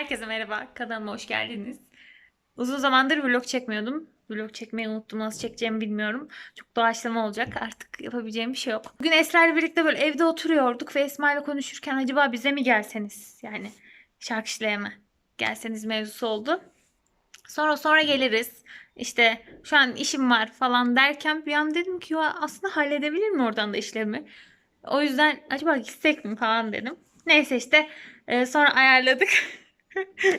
Herkese merhaba, kanalıma hoş geldiniz. Uzun zamandır vlog çekmiyordum. Vlog çekmeyi unuttum, nasıl çekeceğimi bilmiyorum. Çok doğaçlama olacak, artık yapabileceğim bir şey yok. Bugün Esra ile birlikte böyle evde oturuyorduk ve Esma ile konuşurken acaba bize mi gelseniz? Yani şarkı işleye mi? Gelseniz mevzusu oldu. Sonra sonra geliriz. İşte şu an işim var falan derken bir an dedim ki ya aslında halledebilir mi oradan da işlerimi? O yüzden acaba gitsek mi falan dedim. Neyse işte e, sonra ayarladık.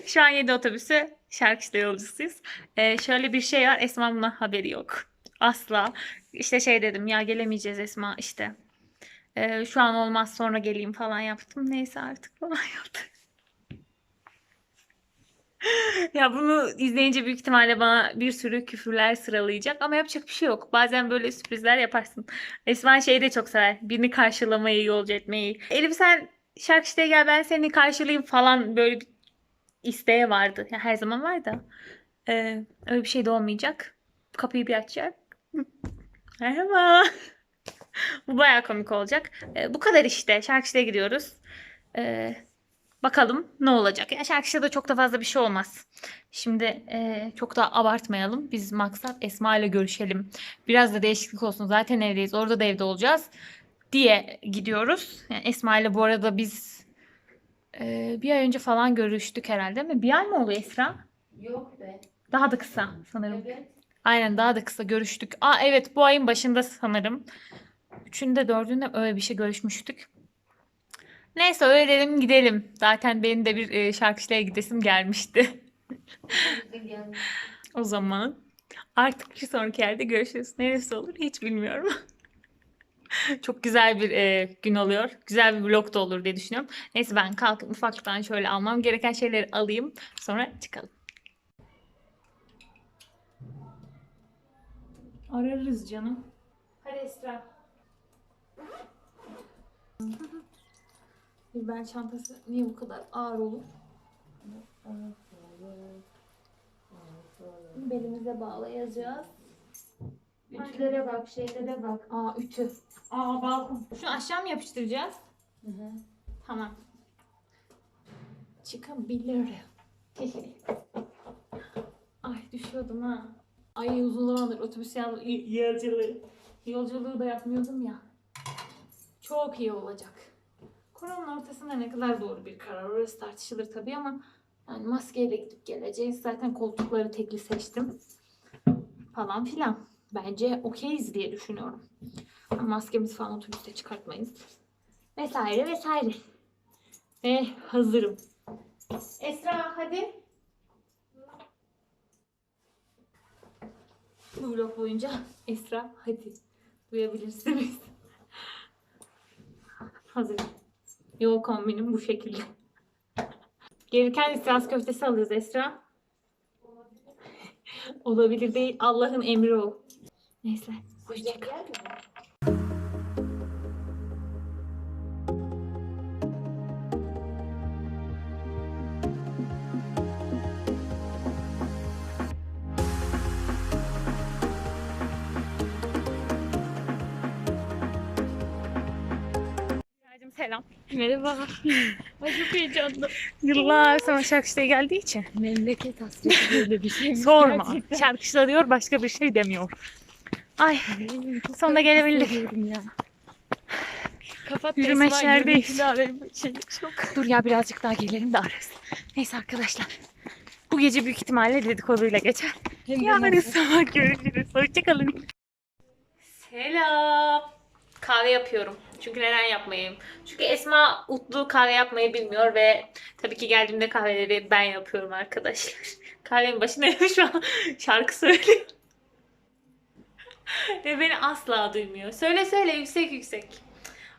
Şu an 7 otobüsü Şarkışla yolcusuyuz. E, şöyle bir şey var. Esma bundan haberi yok. Asla. İşte şey dedim ya gelemeyeceğiz Esma işte. E, şu an olmaz sonra geleyim falan yaptım. Neyse artık falan yaptım. Ya bunu izleyince büyük ihtimalle bana bir sürü küfürler sıralayacak ama yapacak bir şey yok. Bazen böyle sürprizler yaparsın. Esma şeyi de çok sever. Birini karşılamayı, yolcu etmeyi. Elif sen şarkı işte gel ben seni karşılayayım falan böyle bir isteği vardı. Ya her zaman var da. Ee, öyle bir şey de olmayacak. Kapıyı bir açacak. Merhaba. Bu bayağı komik olacak. Ee, bu kadar işte. Şarkışlı'ya gidiyoruz. Ee, bakalım ne olacak. Ya şarkışta da çok da fazla bir şey olmaz. Şimdi e, çok da abartmayalım. Biz maksat Esma ile görüşelim. Biraz da değişiklik olsun. Zaten evdeyiz. Orada da evde olacağız. Diye gidiyoruz. Yani Esma ile bu arada biz e, bir ay önce falan görüştük herhalde değil mi? Bir ay mı oluyor Esra? Yok be. Daha da kısa sanırım. Evet. Aynen daha da kısa görüştük. Aa evet bu ayın başında sanırım. Üçünde dördünde öyle bir şey görüşmüştük. Neyse öyle dedim gidelim. Zaten benim de bir e, şarkıcıya gidesim gelmişti. O zaman artık bir sonraki yerde görüşürüz. Neresi olur hiç bilmiyorum. Çok güzel bir e, gün oluyor. Güzel bir vlog da olur diye düşünüyorum. Neyse ben kalkıp ufaktan şöyle almam gereken şeyleri alayım. Sonra çıkalım. Ararız canım. Hadi Esra. Ben çantası niye bu kadar ağır olur? Belimize bağlayacağız. Ütülere bak, şeylere bak. Aa ütü. Aa balkon. Şunu aşağı mı yapıştıracağız? Hı hı. Tamam. Çıkabilir. Ay düşüyordum ha. Ay uzun zamandır otobüs yol- yolculuğu. Yolculuğu da yapmıyordum ya. Çok iyi olacak. Koronanın ortasında ne kadar doğru bir karar. Orası tartışılır tabii ama yani maskeyle gidip geleceğiz. Zaten koltukları tekli seçtim. Falan filan. Bence okeyiz diye düşünüyorum. Maskemizi falan otobüste çıkartmayız. Vesaire vesaire. Ve hazırım. Esra hadi. Bu vlog boyunca Esra hadi duyabilirsiniz. Hazırım. Yol kombinim bu şekilde. Gelirken istihaz köftesi alıyoruz Esra. Olabilir değil. Allah'ın emri o. Neyse. Hoşçakal. Selam. Merhaba. Ay çok heyecanlı. Yıllar sonra şarkışlığa geldiği için. Memleket hasreti böyle bir şey. Sorma. Şarkışla diyor başka bir şey demiyor. Ay sonunda gelebildik. ya. Kapat Yürüme. Şey, çok. Dur ya birazcık daha gelelim de ararız. Neyse arkadaşlar. Bu gece büyük ihtimalle dedikoduyla geçer. Hem Yarın sabah görüşürüz. Hoşçakalın. Selam. Kahve yapıyorum. Çünkü neden yapmayayım? Çünkü Esma Utlu kahve yapmayı bilmiyor ve tabii ki geldiğimde kahveleri ben yapıyorum arkadaşlar. Kahvenin başında şu an şarkı söylüyor. Ve beni asla duymuyor. Söyle söyle yüksek yüksek.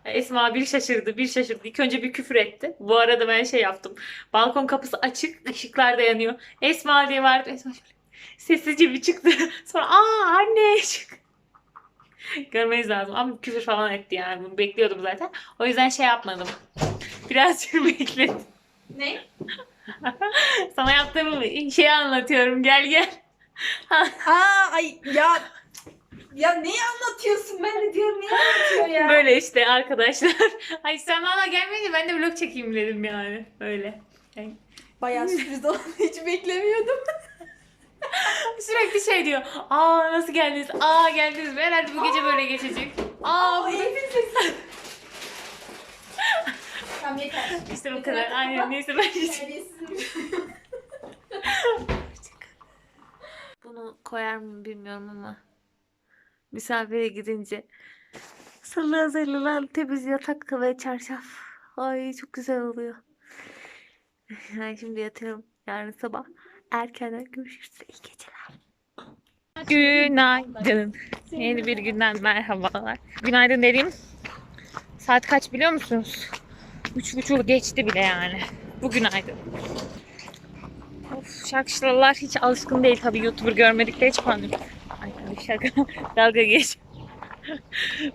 Esma bir şaşırdı, bir şaşırdı. İlk önce bir küfür etti. Bu arada ben şey yaptım. Balkon kapısı açık, ışıklar da yanıyor. Esma diye vardı. Esma şöyle sessizce bir çıktı. Sonra aa anne çık. Görmeniz lazım ama küfür falan etti yani. Bunu bekliyordum zaten. O yüzden şey yapmadım. Birazcık bekledim. Ne? Sana yaptığım şeyi anlatıyorum. Gel gel. Aa ay ya. Ya neyi anlatıyorsun? Ben de diyorum neyi anlatıyor ya? Böyle işte arkadaşlar. Ay sen valla gelmeyince ben de vlog çekeyim dedim yani. Öyle. Yani Bayağı sürpriz oldu. Hiç beklemiyordum. sürekli şey diyor. Aa nasıl geldiniz? Aa geldiniz mi? Herhalde bu gece böyle geçecek. Aa bu Elif'in sesi. Tamam yeter. işte bu kadar. Aynen neyse ben Terbiyesizim. Bunu koyar mı bilmiyorum ama misafire gidince salı hazırlanan temiz yatak ve çarşaf. Ay çok güzel oluyor. Ben şimdi yatıyorum. Yarın sabah erkenden görüşürüz. İyi geceler. Günaydın. Yeni bir günden merhabalar. Günaydın dediğim saat kaç biliyor musunuz? Üç buçuğu geçti bile yani. Bu günaydın. Of şarkıcılar hiç alışkın değil tabii YouTuber görmedikleri hiç pandemi. Şaka. Dalga geç.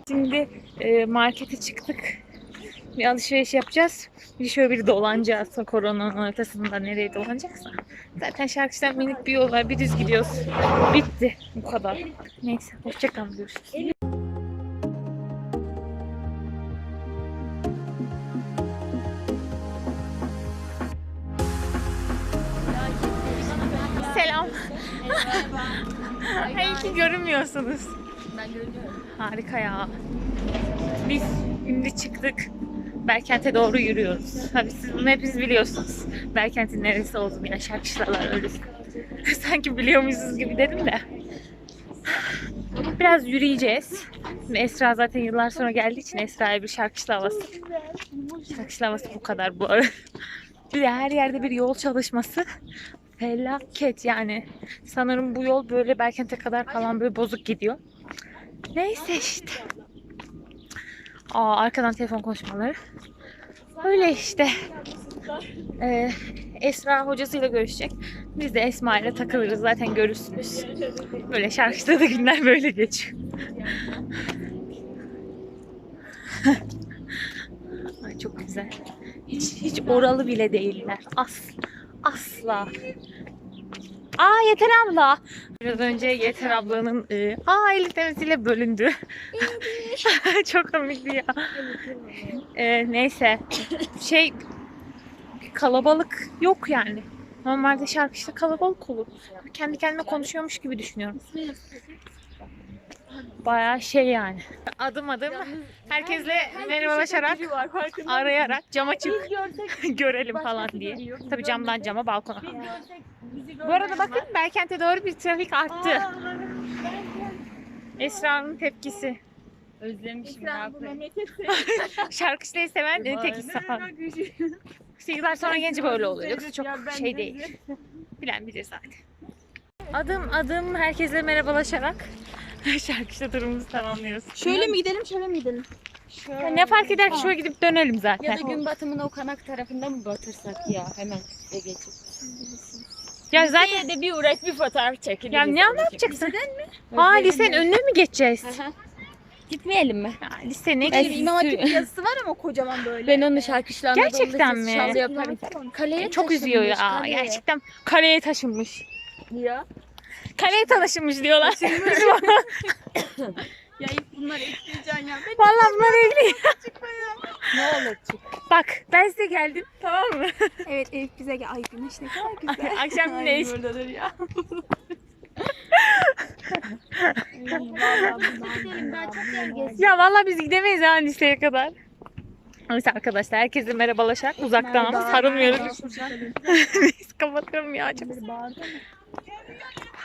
Şimdi e, markete çıktık. Bir alışveriş yapacağız. Bir şöyle bir dolanacağız. Koronanın ortasında nereye dolanacaksa. Zaten şarkıcıdan minik bir yol var. Bir düz gidiyoruz. Bitti. Bu kadar. Neyse. Hoşçakalın. Görüşürüz. İyi ki görünmüyorsunuz. Ben görünüyorum. Harika ya. Biz şimdi çıktık. Berkent'e doğru yürüyoruz. Tabii siz bunu hepiniz biliyorsunuz. Berkent'in neresi olduğunu ya şarkışlalar öyle. Sanki biliyormuşuz gibi dedim de. Biraz yürüyeceğiz. Şimdi Esra zaten yıllar sonra geldiği için Esra'ya bir şarkışlı havası. Şarkışlı havası bu kadar bu arada. Bir de her yerde bir yol çalışması. Felaket yani. Sanırım bu yol böyle Berkent'e kadar falan böyle bozuk gidiyor. Neyse işte. Aa, arkadan telefon konuşmaları. Öyle işte. Ee, Esra hocasıyla görüşecek. Biz de Esma ile takılırız zaten görürsünüz. Böyle şarkıda da günler böyle geçiyor. Ay çok güzel. Hiç hiç oralı bile değiller. As asla. Aa Yeter abla. Biraz önce Yeter ablanın e, aa Elif demesiyle bölündü. Çok komikti ya. E, neyse. Şey kalabalık yok yani. Normalde şarkı işte kalabalık olur. Kendi kendime konuşuyormuş gibi düşünüyorum. Bayağı şey yani. Adım adım herkesle merhabalaşarak arayarak cama çık görelim falan diye. Tabii camdan cama balkona. Bu arada bakın Berkent'e doğru bir trafik arttı. Esra'nın tepkisi. Özlemişim. Şarkıcıyı seven tek insan. Yıllar sonra gelince böyle oluyor. Yoksa çok şey değil. Bilen bilir zaten. Adım adım herkese merhabalaşarak şarkıcı durumumuzu tamamlıyoruz. Şöyle mi gidelim şöyle mi gidelim? Ya ne fark eder ki şuraya gidip dönelim Ya zaten. da gün batımını o kanak tarafında mı batırsak ya hemen ve geçip. Ya zaten de bir uğraş bir fotoğraf çekelim. ya ne anlatacaksın? Aa lisenin önüne mi geçeceğiz? Gitmeyelim mi? Ya lise ne Ben ki? İmam Hatip yazısı var ama kocaman böyle. Ben onu şarkışlarla Gerçekten mi? Şal yaparım. Kaleye Çok üzüyor ya. taşınmış, kaleye. Gerçekten kaleye taşınmış. Ya. Kaleye taşınmış diyorlar. Ya ilk bunları ekleyeceksin ya. Ben Vallahi bunlar evli. Ne çık. Bak ben size geldim tamam mı? Evet Elif bize gel. Ay güneş ne kadar güzel. Akşam güneş. buradadır ya. Ya vallahi biz gidemeyiz ha liseye kadar. Neyse arkadaşlar herkese merhabalaşar. Uzaktan sarılmıyoruz. Biz kapatıyorum ya. Çok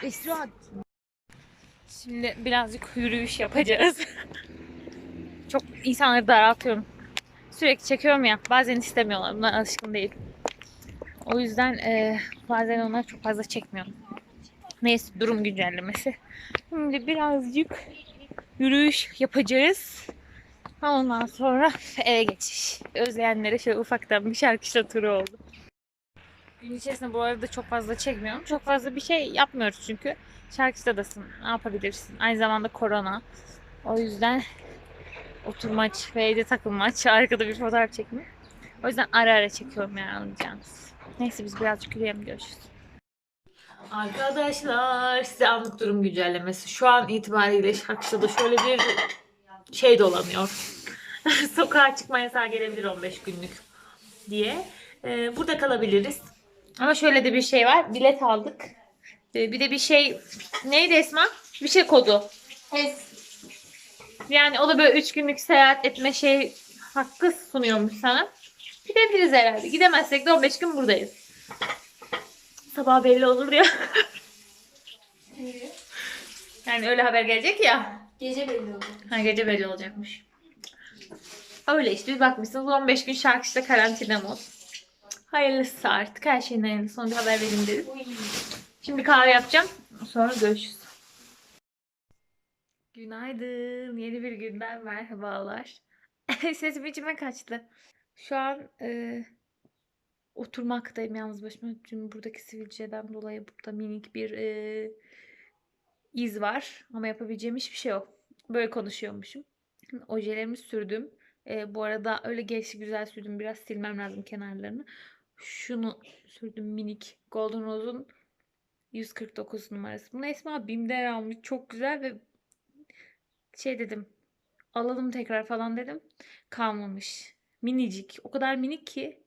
Esra Şimdi birazcık yürüyüş yapacağız. Çok insanları daraltıyorum. Sürekli çekiyorum ya. Bazen istemiyorlar. Bunlar alışkın değil. O yüzden eee, bazen onlar çok fazla çekmiyorum. Neyse durum güncellemesi. Şimdi birazcık yürüyüş yapacağız. Ondan sonra eve geçiş. Özleyenlere şöyle ufaktan bir şarkışla turu oldu. Gün içerisinde bu arada çok fazla çekmiyorum. Çok fazla bir şey yapmıyoruz çünkü. Şarkıcıdasın. Ne yapabilirsin? Aynı zamanda korona. O yüzden oturmaç ve evde takılmaç. Arkada bir fotoğraf çekme. O yüzden ara ara çekiyorum yani anlayacağınız. Neyse biz birazcık yürüyelim görüşürüz. Arkadaşlar size anlık durum güncellemesi. Şu an itibariyle Şarkışla'da şöyle bir şey dolanıyor. Sokağa çıkma yasağı gelebilir 15 günlük diye. Ee, burada kalabiliriz. Ama şöyle de bir şey var. Bilet aldık. Ee, bir de bir şey neydi Esma? Bir şey kodu. Es. Yani o da böyle 3 günlük seyahat etme şey hakkı sunuyormuş sana. Gidebiliriz herhalde. Gidemezsek de 15 gün buradayız. Sabah belli olur ya. Yani öyle haber gelecek ya. Gece belli oldu. Ha gece belli olacakmış. Öyle işte bir bakmışsınız 15 gün şarkışta karantinamız. Hayırlısı artık her şeyin hayırlısı. Sonra bir haber vereyim dedim. Şimdi kahve yapacağım. Sonra görüşürüz. Günaydın. Yeni bir günden merhabalar. Sesim içime kaçtı. Şu an e, oturmaktayım yalnız başıma. Çünkü buradaki sivilceden dolayı burada minik bir e, iz var. Ama yapabileceğim hiçbir şey yok. Böyle konuşuyormuşum. Ojelerimi sürdüm. E, bu arada öyle gelişi güzel sürdüm. Biraz silmem lazım kenarlarını. Şunu sürdüm minik. Golden Rose'un 149 numarası. Bunu Esma Bim'den almış. Çok güzel ve şey dedim. Alalım tekrar falan dedim. Kalmamış. Minicik. O kadar minik ki.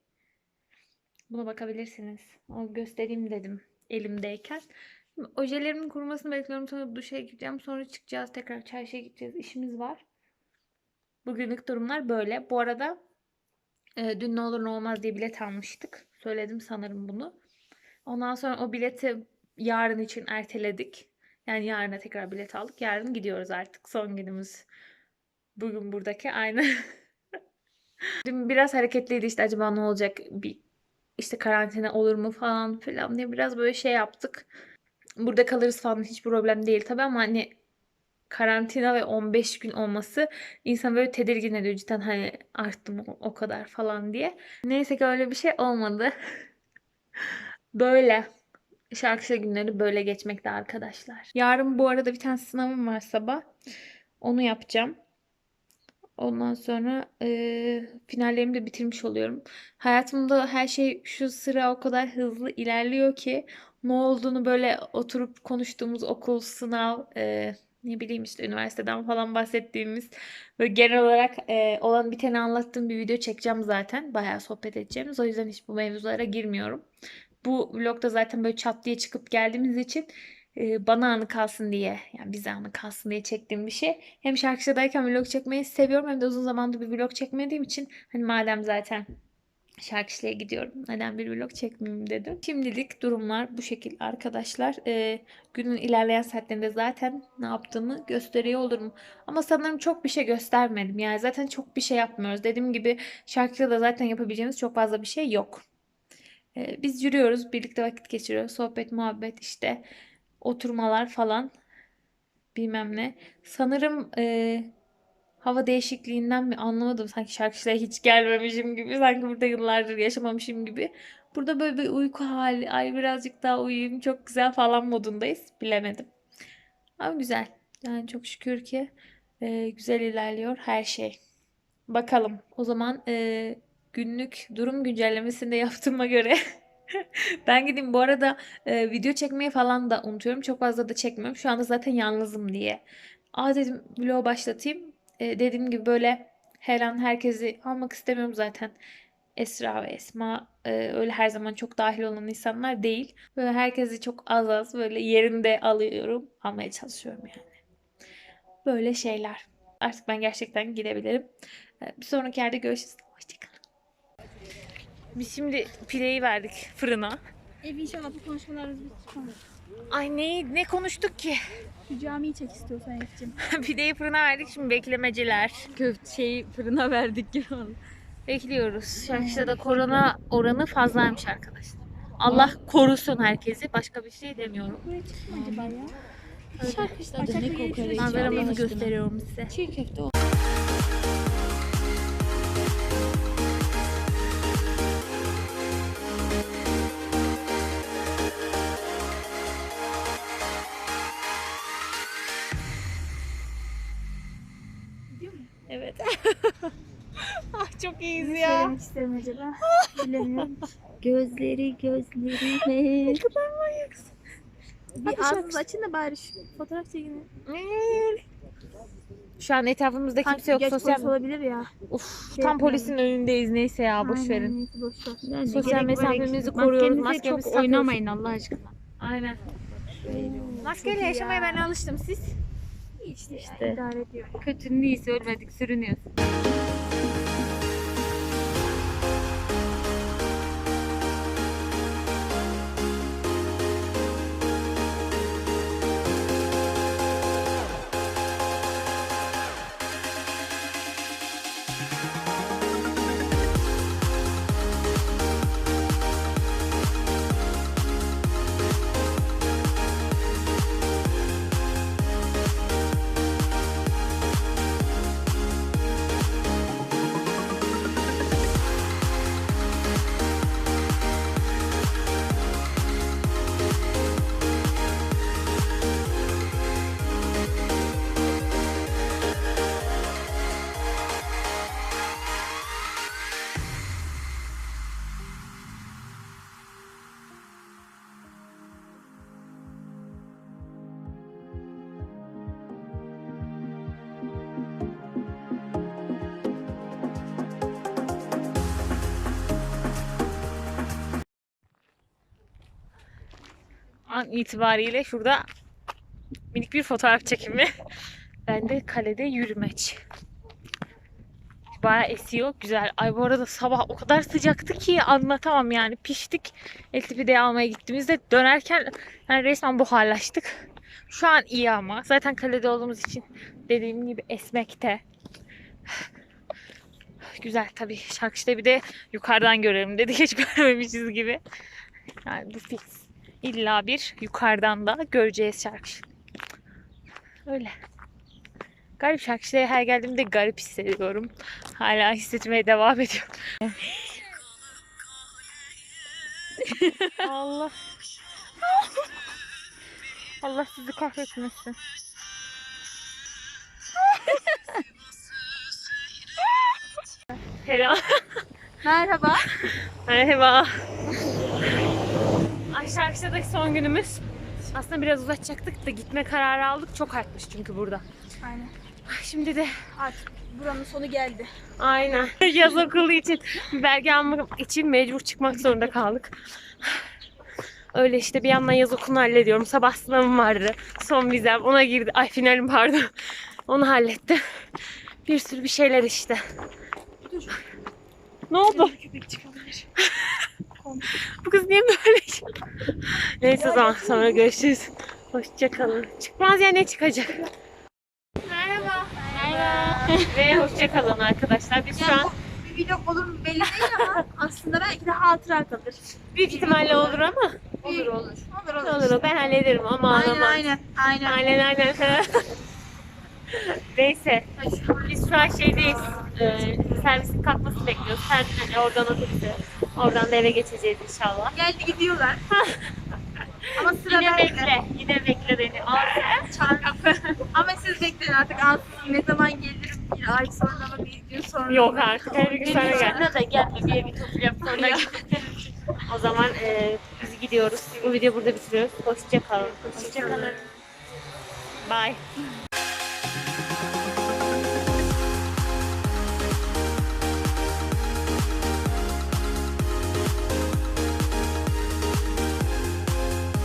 Buna bakabilirsiniz. Onu göstereyim dedim elimdeyken. Ojelerimin kurumasını bekliyorum. Sonra duşa gideceğim. Sonra çıkacağız. Tekrar çarşıya gideceğiz. İşimiz var. Bugünlük durumlar böyle. Bu arada e, dün ne olur ne olmaz diye bilet almıştık. Söyledim sanırım bunu. Ondan sonra o bileti yarın için erteledik. Yani yarına tekrar bilet aldık. Yarın gidiyoruz artık. Son günümüz. Bugün buradaki aynı. Dün biraz hareketliydi işte acaba ne olacak bir işte karantina olur mu falan filan diye biraz böyle şey yaptık. Burada kalırız falan hiç problem değil tabii ama hani karantina ve 15 gün olması insan böyle tedirgin ediyor cidden hani arttı mı o kadar falan diye. Neyse ki öyle bir şey olmadı. Böyle. Şarkışa günleri böyle geçmekte arkadaşlar. Yarın bu arada bir tane sınavım var sabah. Onu yapacağım. Ondan sonra eee finallerimi de bitirmiş oluyorum. Hayatımda her şey şu sıra o kadar hızlı ilerliyor ki ne olduğunu böyle oturup konuştuğumuz okul, sınav, eee, ne bileyim işte üniversiteden falan bahsettiğimiz böyle genel olarak eee, olan biteni anlattığım bir video çekeceğim zaten. Bayağı sohbet edeceğimiz. O yüzden hiç bu mevzulara girmiyorum. Bu vlogda zaten böyle çat diye çıkıp geldiğimiz için e, bana anı kalsın diye yani bize anı kalsın diye çektiğim bir şey. Hem şarkıcıdayken vlog çekmeyi seviyorum hem de uzun zamandır bir vlog çekmediğim için hani madem zaten şarkıcıya gidiyorum neden bir vlog çekmeyeyim dedim. Şimdilik durumlar bu şekil arkadaşlar. E, günün ilerleyen saatlerinde zaten ne yaptığımı gösteriyor olurum. Ama sanırım çok bir şey göstermedim. Yani zaten çok bir şey yapmıyoruz. Dediğim gibi şarkıda da zaten yapabileceğimiz çok fazla bir şey yok. E, biz yürüyoruz, birlikte vakit geçiriyoruz. Sohbet, muhabbet işte oturmalar falan bilmem ne. Sanırım e, hava değişikliğinden mi anlamadım. Sanki şarkıcıya hiç gelmemişim gibi. Sanki burada yıllardır yaşamamışım gibi. Burada böyle bir uyku hali. Ay birazcık daha uyuyayım çok güzel falan modundayız. Bilemedim. Ama güzel. Yani çok şükür ki e, güzel ilerliyor her şey. Bakalım. O zaman e, günlük durum güncellemesini de yaptığıma göre ben gideyim. Bu arada e, video çekmeyi falan da unutuyorum. Çok fazla da çekmiyorum. Şu anda zaten yalnızım diye. Aa dedim vlog başlatayım. E, dediğim gibi böyle her an herkesi almak istemiyorum zaten. Esra ve Esma e, öyle her zaman çok dahil olan insanlar değil. Böyle herkesi çok az az böyle yerinde alıyorum. Almaya çalışıyorum yani. Böyle şeyler. Artık ben gerçekten gidebilirim. E, bir sonraki yerde görüşürüz. Hoşçakalın. Biz şimdi pideyi verdik fırına. Ev inşaatı konuşmalarımız bitti sonra. Ay ne ne konuştuk ki? Şu camiyi çek istiyorsan Elif'ciğim. Pideyi fırına verdik şimdi beklemeciler. Köfte şeyi fırına verdik gibi oldu. Bekliyoruz. Şarkışta da korona oranı fazlaymış arkadaşlar. Allah korusun herkesi. Başka bir şey demiyorum. Buraya çıkma acaba ya? Şarkışta da ne kokoreç. Manzaramızı gösteriyorum size. Çiğ köfte çok iyiyiz Ne ya. söylemek isterim acaba? Bilemiyorum. Gözleri gözleri. Ne kadar manyaksın. Bir ağzınızı açın da bari şu fotoğraf çekin. Şu an etrafımızda kimse yok. geç Sosyal... polis olabilir ya. Uf, Şey tam polisin önündeyiz neyse ya boş Aynen, verin. neyse, boş ver. Yani Sosyal mesafemizi koruyoruz, maskemizi çok oynamayın Allah aşkına. Aynen. Maskeyle iyi yaşamaya ya. ben alıştım siz. İşte, İşte. idare ediyor. Kötünün iyisi ölmedik sürünüyoruz. An itibariyle şurada minik bir fotoğraf çekimi. Ben de kalede yürümeç. Bayağı esiyor. Güzel. Ay bu arada sabah o kadar sıcaktı ki anlatamam yani. Piştik. Eltipide'yi almaya gittiğimizde dönerken yani resmen buharlaştık. Şu an iyi ama. Zaten kalede olduğumuz için dediğim gibi esmekte. Güzel tabii. Şarkışta bir de yukarıdan görelim dedik. Hiç görmemişiz gibi. Yani bu fix. İlla bir yukarıdan da göreceğiz şarkı. Öyle. Garip şarkıya her geldiğimde garip hissediyorum. Hala hissetmeye devam ediyorum. Allah. Allah sizi kahretmesin. Helal. Merhaba. Merhaba. Ay şarkıdaki son günümüz. Aslında biraz uzatacaktık da gitme kararı aldık. Çok artmış çünkü burada. Aynen. Ay, Şimdi de Artık buranın sonu geldi. aynen yaz okulu için belge almak için mecbur çıkmak zorunda kaldık. Öyle işte bir yandan yaz okulunu hallediyorum. Sabah sınavım vardı. Son vizem ona girdi. Ay finalim pardon. Onu hallettim. Bir sürü bir şeyler işte. Ne oldu? Bu kız niye böyle? Neyse o zaman sonra görüşürüz. Hoşçakalın. Çıkmaz ya ne çıkacak? Merhaba. Merhaba. Ve hoşçakalın arkadaşlar. Biz şu an Bir vlog olur mu belli değil ama aslında belki de hatıra kalır. büyük ihtimalle olur ama. Olur olur. Olur olur. Olur ben hallederim ama Aynen ağlamam. aynen. Aynen. Aynen aynen. Neyse. Biz şu an şeydeyiz. Ee, servisin kalkmasını bekliyoruz. Sen oradan otobüse. Oradan da eve geçeceğiz inşallah. Geldi gidiyorlar. ama sıra Yine bende. bekle. Yine bekle beni. Al Çarkı. ama siz bekleyin artık ansızın ne zaman gelirim bir ay sonra mı bir gün sonra Yok mı? artık. Her gün sana gel. Sonra da gelme bir evi toplayıp sonra O zaman e, biz gidiyoruz. Bu videoyu burada bitiriyoruz. Hoşçakalın. Hoşçakalın. Bye.